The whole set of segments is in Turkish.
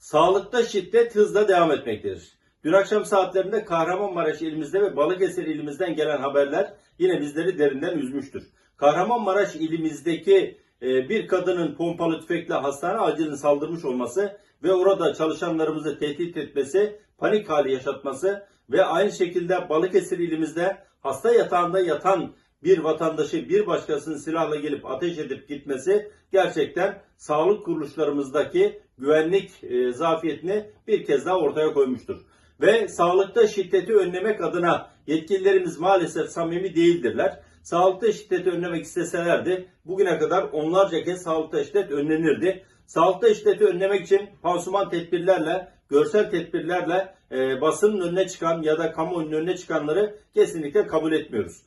Sağlıkta şiddet hızla devam etmektedir. Dün akşam saatlerinde Kahramanmaraş ilimizde ve Balıkesir ilimizden gelen haberler yine bizleri derinden üzmüştür. Kahramanmaraş ilimizdeki e, bir kadının pompalı tüfekle hastane acilini saldırmış olması ve orada çalışanlarımızı tehdit etmesi, panik hali yaşatması ve aynı şekilde Balıkesir ilimizde hasta yatağında yatan bir vatandaşı bir başkasının silahla gelip ateş edip gitmesi gerçekten sağlık kuruluşlarımızdaki güvenlik e, zafiyetini bir kez daha ortaya koymuştur. Ve sağlıkta şiddeti önlemek adına yetkililerimiz maalesef samimi değildirler. Sağlıkta şiddeti önlemek isteselerdi bugüne kadar onlarca kez sağlıkta şiddet önlenirdi. Sağlıkta şiddeti önlemek için pansuman tedbirlerle, görsel tedbirlerle e, basının önüne çıkan ya da kamuoyunun önüne çıkanları kesinlikle kabul etmiyoruz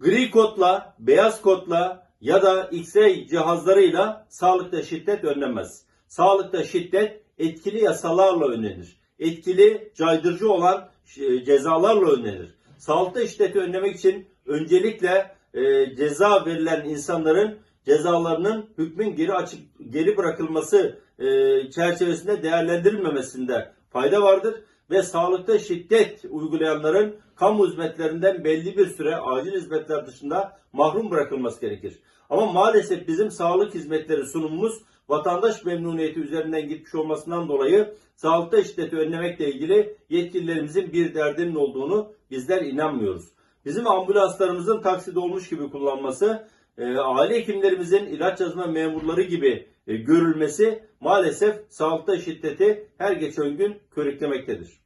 gri kodla, beyaz kodla ya da X-ray cihazlarıyla sağlıkta şiddet önlenmez. Sağlıkta şiddet etkili yasalarla önlenir. Etkili caydırıcı olan e, cezalarla önlenir. Sağlıkta şiddeti önlemek için öncelikle e, ceza verilen insanların cezalarının hükmün geri açık geri bırakılması e, çerçevesinde değerlendirilmemesinde fayda vardır ve sağlıkta şiddet uygulayanların kamu hizmetlerinden belli bir süre acil hizmetler dışında mahrum bırakılması gerekir. Ama maalesef bizim sağlık hizmetleri sunumumuz vatandaş memnuniyeti üzerinden gitmiş olmasından dolayı sağlıkta şiddeti önlemekle ilgili yetkililerimizin bir derdinin olduğunu bizler inanmıyoruz. Bizim ambulanslarımızın taksit olmuş gibi kullanması, e, aile hekimlerimizin ilaç yazma memurları gibi e, görülmesi maalesef sağlıkta şiddeti her geçen gün körüklemektedir.